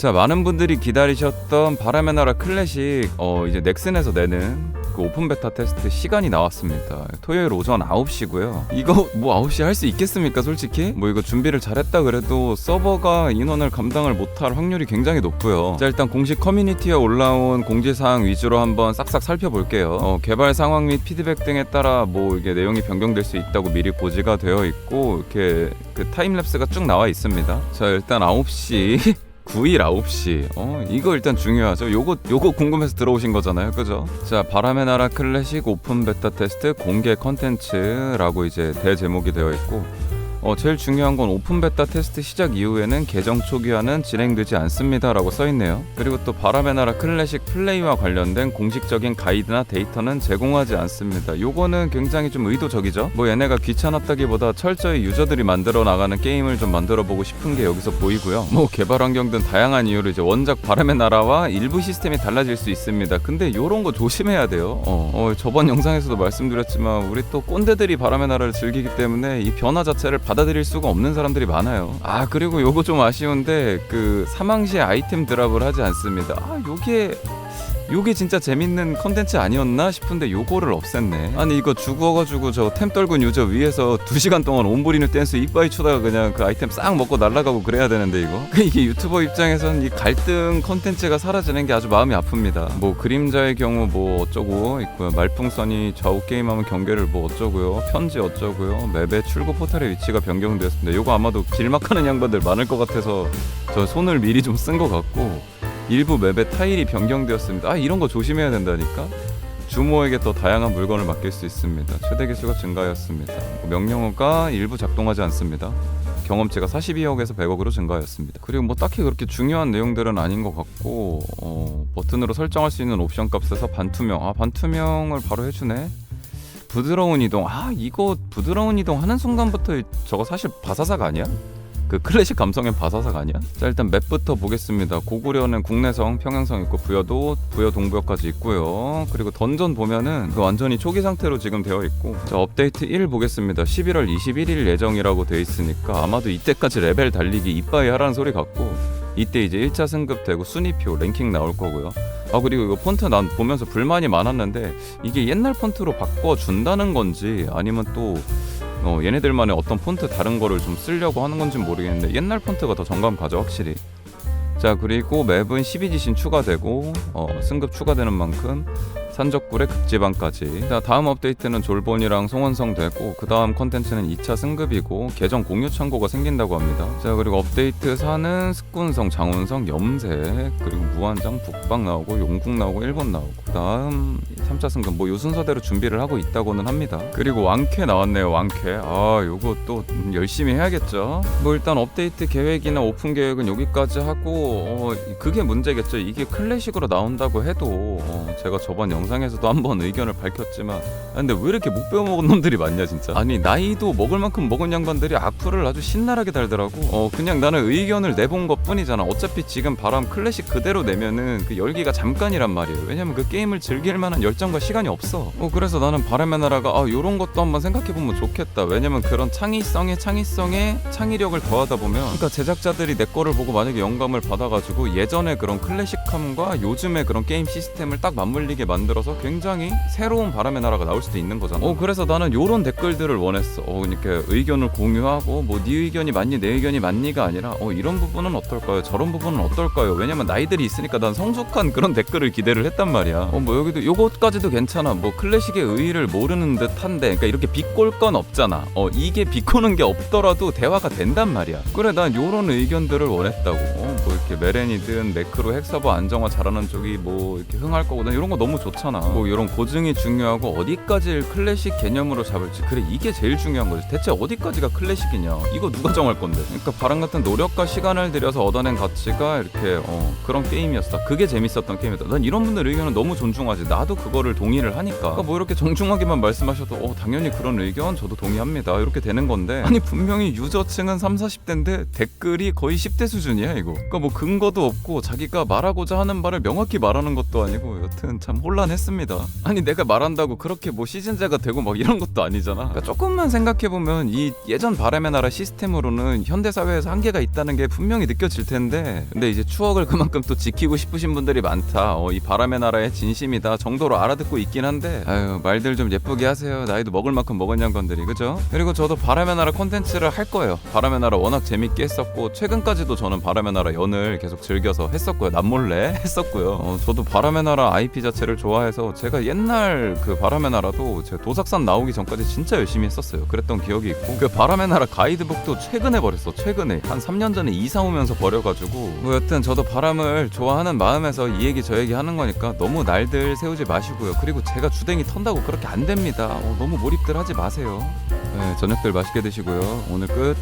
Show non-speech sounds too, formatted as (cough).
자 많은 분들이 기다리셨던 바람의 나라 클래식 어 이제 넥슨에서 내는 그 오픈 베타 테스트 시간이 나왔습니다. 토요일 오전 9시고요. 이거 뭐 9시 할 수 있겠습니까, 솔직히? 뭐 이거 준비를 잘했다 그래도 서버가 인원을 감당을 못할 확률이 굉장히 높고요. 자, 일단 공식 커뮤니티에 올라온 공지사항 위주로 한번 싹싹 살펴볼게요. 어, 개발 상황 및 피드백 등에 따라 뭐 이게 내용이 변경될 수 있다고 미리 고지가 되어 있고 이렇게 그 타임랩스가 쭉 나와 있습니다. 자, 일단 9시 (laughs) 9일 9시. 어, 이거 일단 중요하죠. 요거 요거 궁금해서 들어오신 거잖아요. 그죠? 자, 바람의 나라 클래식 오픈 베타 테스트 공개 컨텐츠라고 이제 대제목이 되어 있고 어, 제일 중요한 건 오픈 베타 테스트 시작 이후에는 계정 초기화는 진행되지 않습니다라고 써 있네요. 그리고 또 바람의 나라 클래식 플레이와 관련된 공식적인 가이드나 데이터는 제공하지 않습니다. 요거는 굉장히 좀 의도적이죠. 뭐 얘네가 귀찮았다기보다 철저히 유저들이 만들어 나가는 게임을 좀 만들어 보고 싶은 게 여기서 보이고요. 뭐 개발 환경 등 다양한 이유로 이제 원작 바람의 나라와 일부 시스템이 달라질 수 있습니다. 근데 요런 거 조심해야 돼요. 어, 어, 저번 영상에서도 말씀드렸지만 우리 또 꼰대들이 바람의 나라를 즐기기 때문에 이 변화 자체를 받아들일 수가 없는 사람들이 많아요. 아 그리고 요거 좀 아쉬운데 그 사망 시에 아이템 드랍을 하지 않습니다. 아 요게 요게 진짜 재밌는 컨텐츠 아니었나 싶은데 요거를 없앴네. 아니 이거 죽어가지고 저 템 떨군 유저 위에서 2시간 동안 온브리는 댄스 이빠이 추다가 그냥 그 아이템 싹 먹고 날아가고 그래야 되는데 이거 (laughs) 이게 유튜버 입장에선 이 갈등 컨텐츠가 사라지는 게 아주 마음이 아픕니다. 뭐 그림자의 경우 뭐 어쩌고 있고요. 말풍선이 좌우 게임하면 경계를 뭐 어쩌고요. 편지 어쩌고요. 맵의 출구 포탈의 위치가 변경되었습니다. 요거 아마도 길막하는 양반들 많을 것 같아서 저 손을 미리 좀 쓴 것 같고 일부 맵의 타일이 변경되었습니다. 아 이런 거 조심해야 된다니까. 주모에게 더 다양한 물건을 맡길 수 있습니다. 최대 개수가 증가하였습니다. 명령어가 일부 작동하지 않습니다. 경험치가 42억에서 100억으로 증가하였습니다. 그리고 뭐 딱히 그렇게 중요한 내용들은 아닌 것 같고 어, 버튼으로 설정할 수 있는 옵션 값에서 반투명 아 반투명을 바로 해주네. 부드러운 이동 아 이거 부드러운 이동 하는 순간부터 저거 사실 바사삭 아니야? 그 클래식 감성의 바사삭 아니야? 자 일단 맵부터 보겠습니다. 고구려는 국내성, 평양성 있고 부여도 부여 동부여까지 있고요. 그리고 던전 보면은 그 완전히 초기 상태로 지금 되어 있고 자 업데이트 1 보겠습니다. 11월 21일 예정이라고 돼 있으니까 아마도 이때까지 레벨 달리기 이빠이 하라는 소리 같고 이때 이제 1차 승급되고 순위표 랭킹 나올 거고요. 아 그리고 이거 폰트 난 보면서 불만이 많았는데 이게 옛날 폰트로 바꿔 준다는 건지 아니면 또 어, 얘네들만의 어떤 폰트 다른 거를 좀 쓰려고 하는 건지 모르겠는데 옛날 폰트가 더 정감 가죠 확실히. 자 그리고 맵은 12지신 추가되고 어, 승급 추가되는 만큼 산적굴의 극지방까지. 자 다음 업데이트는 졸본이랑 송원성 되고 그 다음 컨텐츠는 2차 승급이고 계정 공유 창고가 생긴다고 합니다. 자 그리고 업데이트 4는 스꾼성 장운성 염색 그리고 무한장 북방 나오고 용국 나오고 일본 나오고 그 다음 3차 승급 뭐 요 순서대로 준비를 하고 있다고는 합니다. 그리고 왕쾌 나왔네요 왕쾌. 아 요거 또 열심히 해야겠죠. 뭐 일단 업데이트 계획이나 오픈 계획은 여기까지 하고 어, 그게 문제겠죠. 이게 클래식으로 나온다고 해도 어, 제가 저번 영상에서도 한번 의견을 밝혔지만 아, 근데 왜 이렇게 못 배워먹은 놈들이 많냐 진짜. 아니 나이도 먹을 만큼 먹은 양반들이 악플을 아주 신랄하게 달더라고. 어 그냥 나는 의견을 내본 것 뿐이잖아. 어차피 지금 바람 클래식 그대로 내면은 그 열기가 잠깐이란 말이에요. 왜냐면 그 게임을 즐길 만한 열정 과 시간이 없어 어 그래서 나는 바람의 나라가 아 요런 것도 한번 생각해보면 좋겠다 왜냐면 그런 창의성에 창의성에 창의력을 더하다 보면 그러니까 제작자들이 내 거를 보고 만약에 영감을 받아가지고 예전에 그런 클래식함과 요즘의 그런 게임 시스템을 딱 맞물리게 만들어서 굉장히 새로운 바람의 나라가 나올 수도 있는 거잖아. 어 그래서 나는 요런 댓글들을 원했어. 어 그러니까 의견을 공유하고 뭐 네 의견이 맞니 내 의견이 맞니가 아니라 어 이런 부분은 어떨까요? 저런 부분은 어떨까요? 왜냐면 나이들이 있으니까 난 성숙한 그런 댓글을 기대를 했단 말이야. 어뭐 여기도 요것까지 도 괜찮아. 뭐 클래식의 의의를 모르는 듯한데 그러니까 이렇게 비꼴 건 없잖아. 어 이게 비꼬는 게 없더라도 대화가 된단 말이야. 그래 난 요런 의견들을 원했다고. 어, 뭐 이렇게 메렌이든 매크로 핵서버 안정화 잘하는 쪽이 뭐 이렇게 흥할 난 이런 거 너무 좋잖아. 뭐 이런 고증이 중요하고 어디까지를 클래식 개념으로 잡을지 그래 이게 제일 중요한 거지. 대체 어디까지가 클래식이냐? 이거 누가 정할 건데? 그러니까 바람 같은 노력과 시간을 들여서 얻어낸 가치가 이렇게 어, 그런 게임이었다. 그게 재밌었던 게임이다. 난 이런 분들 의견은 너무 존중하지. 나도 그거를 동의를 하니까. 그러니까 뭐 이렇게 정중하게만 말씀하셔도 어 당연히 그런 의견 저도 동의합니다. 이렇게 되는 건데 아니 분명히 유저층은 3, 40대인데 댓글이 거의 10대 수준이야 이거. 그러니까 뭐 근거도 없고 자기가 말하고자 하는 말을 명확히 말하는 것도 아니고 여튼 참 혼란해. 했습니다. 아니 내가 말한다고 그렇게 뭐 시즌제가 되고 막 이런 것도 아니잖아. 그러니까 조금만 생각해 보면 이 예전 바람의 나라 시스템으로는 현대 사회에서 한계가 있다는 게 분명히 느껴질 텐데, 근데 이제 추억을 그만큼 또 지키고 싶으신 분들이 많다. 어, 이 바람의 나라의 진심이다 정도로 알아듣고 있긴 한데, 아유 말들 좀 예쁘게 하세요. 나이도 먹을 만큼 먹은 양반들이 그죠? 그리고 저도 바람의 나라 콘텐츠를 할 거예요. 바람의 나라 워낙 재밌게 했었고 최근까지도 저는 바람의 나라 연을 계속 즐겨서 했었고요. 남몰래 (laughs) 했었고요. 어, 저도 바람의 나라 IP 자체를 좋아해서 제가 옛날 그 바람의 나라도 제 도삭산 나오기 전까지 진짜 열심히 했었어요. 그랬던 기억이 있고 그 바람의 나라 가이드북도 최근에 버렸어. 최근에 한 3년 전에 이사 오면서 버려가지고 뭐 여튼 저도 바람을 좋아하는 마음에서 이 얘기 저 얘기 하는 거니까 너무 날들 세우지 마시고요. 그리고 제가 주댕이 턴다고 그렇게 안 됩니다. 어, 너무 몰입들 하지 마세요. 네, 저녁들 맛있게 드시고요. 오늘 끝.